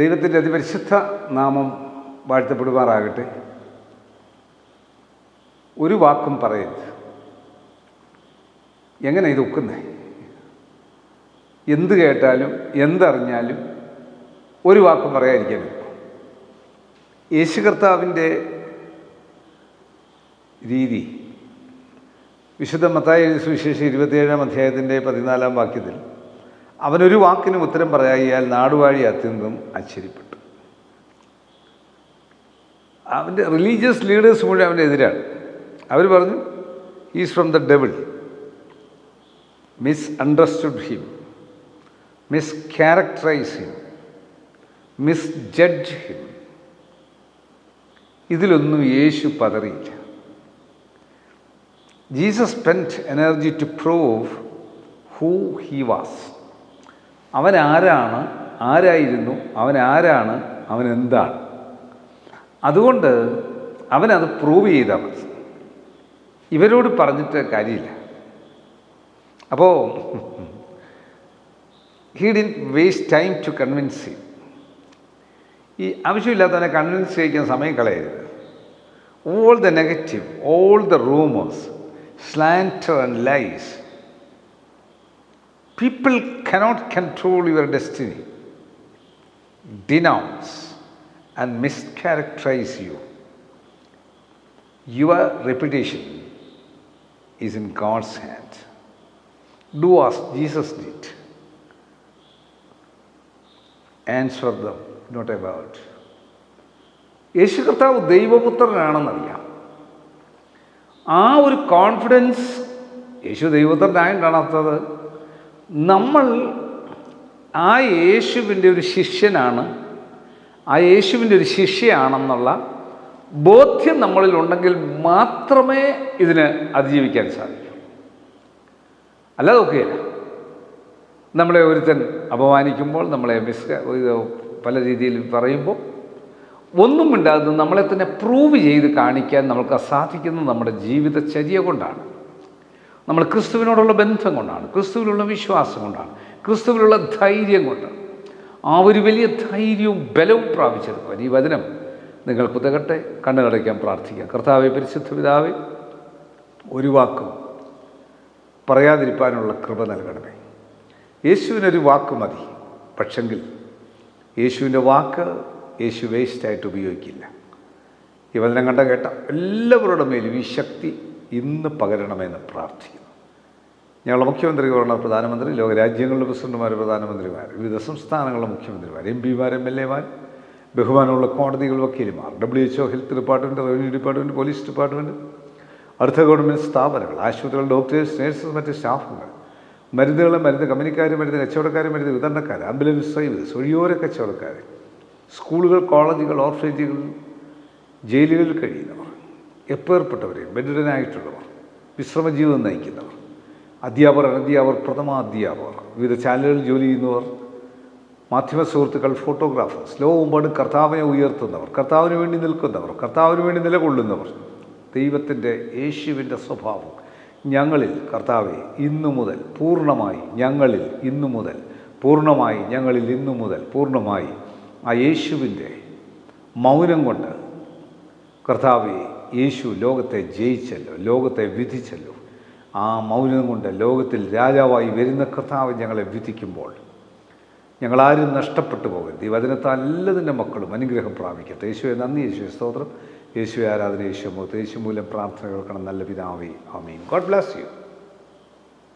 ദൈവത്തിന്റെ അതിപരിശുദ്ധ നാമം വാഴ്ത്തപ്പെടുമാറാകട്ടെ. ഒരു വാക്കും പറയരുത്. എങ്ങനെ ഇത് ഒക്കുന്നേ? എന്ത് കേട്ടാലും എന്തറിഞ്ഞാലും ഒരു വാക്കും പറയാതിരിക്കാൻ യേശു കർത്താവിന്റെ രീതി. വിശുദ്ധ മത്തായ സുവിശേഷം ഇരുപത്തിയേഴാം അധ്യായത്തിന്റെ പതിനാലാം വാക്യത്തിൽ അവനൊരു വാക്കിനും ഉത്തരം പറയാകിയാൽ നാടുവാഴി അത്യന്തം ആശ്ചര്യപ്പെട്ടു. അവന്റെ റിലീജിയസ് ലീഡേഴ്സ് മുഴുവൻ അവന്റെ എതിരാണ്. അവർ പറഞ്ഞു is from the devil misunderstood him mischaracterise him misjudge him ഇതിലൊന്നും യേശു പതറിയില്ല. Jesus spend energy to prove who he was അവൻ ആരാണ് ആരായിരുന്നു? അവൻ ആരാണ് അവൻ എന്താണ് അതുകൊണ്ട് അവനത് പ്രൂവ് ചെയ്താൽ മതി ഇവരോട് പറഞ്ഞിട്ട് കാര്യമില്ല. അപ്പോൾ he didn't waste time to convince ചെയ്യും ഈ ആവശ്യമില്ലാത്തവനെ കൺവിൻസ് ചെയ്യിക്കാൻ സമയം കളയരുത്. All the negative all the rumours slander and lies People cannot control your destiny, denounce and mischaracterize you. Your reputation is in God's hand. Do as Jesus did. Answer them, not about. യേശു കർത്താവ് ദൈവപുത്രനാണെന്നറിയാം ആ ഒരു confidence യേശു ദൈവപുത്രനായിട്ടാണത്തത് നമ്മൾ ആ യേശുവിന്റെ ഒരു ശിഷ്യനാണ്. ആ യേശുവിന്റെ ഒരു ശിഷ്യയാണെന്നുള്ള ബോധ്യം നമ്മളിൽ ഉണ്ടെങ്കിൽ മാത്രമേ ഇതിന് അതിജീവിക്കാൻ സാധിക്കൂ. അല്ലാതെ ഒക്കെയല്ല നമ്മളെ ഒരുത്തൻ അപമാനിക്കുമ്പോൾ നമ്മളെ മിസ് പല രീതിയിൽ പറയുമ്പോൾ ഒന്നും മിണ്ടാതെ നമ്മളെ തന്നെ പ്രൂവ് ചെയ്ത് കാണിക്കാൻ നമുക്ക് സാധിക്കുന്നത് നമ്മുടെ ജീവിതചര്യ കൊണ്ടാണ്. നമ്മൾ ക്രിസ്തുവിനോടുള്ള ബന്ധം കൊണ്ടാണ് ക്രിസ്തുവിലുള്ള വിശ്വാസം കൊണ്ടാണ് ക്രിസ്തുവിലുള്ള ധൈര്യം കൊണ്ടാണ്. ആ ഒരു വലിയ ധൈര്യവും ബലവും പ്രാപിച്ചെടുക്കുവാൻ ഈ വചനം നിങ്ങൾ കുതകട്ടെ കണ്ണുകടയ്ക്കാൻ പ്രാർത്ഥിക്കുക കർത്താവെ പരിശുദ്ധ പിതാവെ ഒരു വാക്കും പറയാതിരിക്കാനുള്ള കൃപ നൽകണമേ. യേശുവിനൊരു വാക്ക് മതി പക്ഷെങ്കിൽ യേശുവിന്റെ വാക്ക് യേശു വേസ്റ്റായിട്ട് ഉപയോഗിക്കില്ല. ഈ വചനം കണ്ട കേട്ട എല്ലാവരുടെ മേലും ഈ ശക്തി ഇന്ന് പകരണമെന്ന് പ്രാർത്ഥിക്കുന്നു. ഞങ്ങളുടെ മുഖ്യമന്ത്രി ഗവർണർ പ്രധാനമന്ത്രി ലോകരാജ്യങ്ങളുടെ പ്രസിഡന്റുമാർ പ്രധാനമന്ത്രിമാർ വിവിധ സംസ്ഥാനങ്ങളുടെ മുഖ്യമന്ത്രിമാർ എം പിമാർ എം എൽ എമാർ ബഹുമാനമുള്ള കോടതികൾ വക്കീലുമാർ W H O health department revenue department police department അർദ്ധ ഗവൺമെന്റ് സ്ഥാപനങ്ങൾ ആശുപത്രികൾ ഡോക്ടേഴ്സ് നഴ്സസ് മറ്റ് സ്റ്റാഫുകൾ മരുന്നുകൾ മരുന്ന് കമ്പനിക്കാർ മരുന്ന് കച്ചവടക്കാർ മരുന്ന് വിതരണക്കാർ ആംബുലൻസ് സർവീസ് ഒഴിയോര കച്ചവടക്കാർ സ്കൂളുകൾ കോളേജുകൾ ഓർഫനേജുകൾ ജയിലുകളിൽ കഴിയുന്നവർ എപ്പേർപ്പെട്ടവരെ ബെഡിഡനായിട്ടുള്ളവർ വിശ്രമജീവിതം നയിക്കുന്നവർ അധ്യാപകർ അനധ്യാപകർ പ്രഥമ അധ്യാപകർ വിവിധ ചാനലുകളിൽ ജോലി ചെയ്യുന്നവർ മാധ്യമ സുഹൃത്തുക്കൾ ഫോട്ടോഗ്രാഫേഴ്സ് ലോകമെമ്പാടും കർത്താവിനെ ഉയർത്തുന്നവർ കർത്താവിന് വേണ്ടി നിൽക്കുന്നവർ കർത്താവിന് വേണ്ടി നിലകൊള്ളുന്നവർ ദൈവത്തിന്റെ യേശുവിന്റെ സ്വഭാവം ഞങ്ങളിൽ കർത്താവെ ഇന്നു മുതൽ പൂർണമായി ഞങ്ങളിൽ ഇന്നു മുതൽ പൂർണമായി ഞങ്ങളിൽ ഇന്നു മുതൽ പൂർണമായി ആ യേശുവിന്റെ മൗനം കൊണ്ട് കർത്താവെ യേശു ലോകത്തെ ജയിച്ചല്ലോ ലോകത്തെ വിധിച്ചല്ലോ. ആ മൗനം കൊണ്ട് ലോകത്തിൽ രാജാവായി വരുന്ന കർത്താവ് ഞങ്ങളെ വിധിക്കുമ്പോൾ ഞങ്ങളാരും നഷ്ടപ്പെട്ടു പോകരുത്. ഈ വചനത്താൽ എല്ലാതിന്റെ മക്കളും അനുഗ്രഹം പ്രാപിക്കട്ടെ. യേശുവെ നന്ദി. യേശുവെ സ്തോത്രം. യേശുവെ ആരാധന. യേശു മുഖത്ത് യേശു മൂലം പ്രാർത്ഥന കേൾക്കണം. നല്ല പിതാവേ. ആമീൻ. God bless you.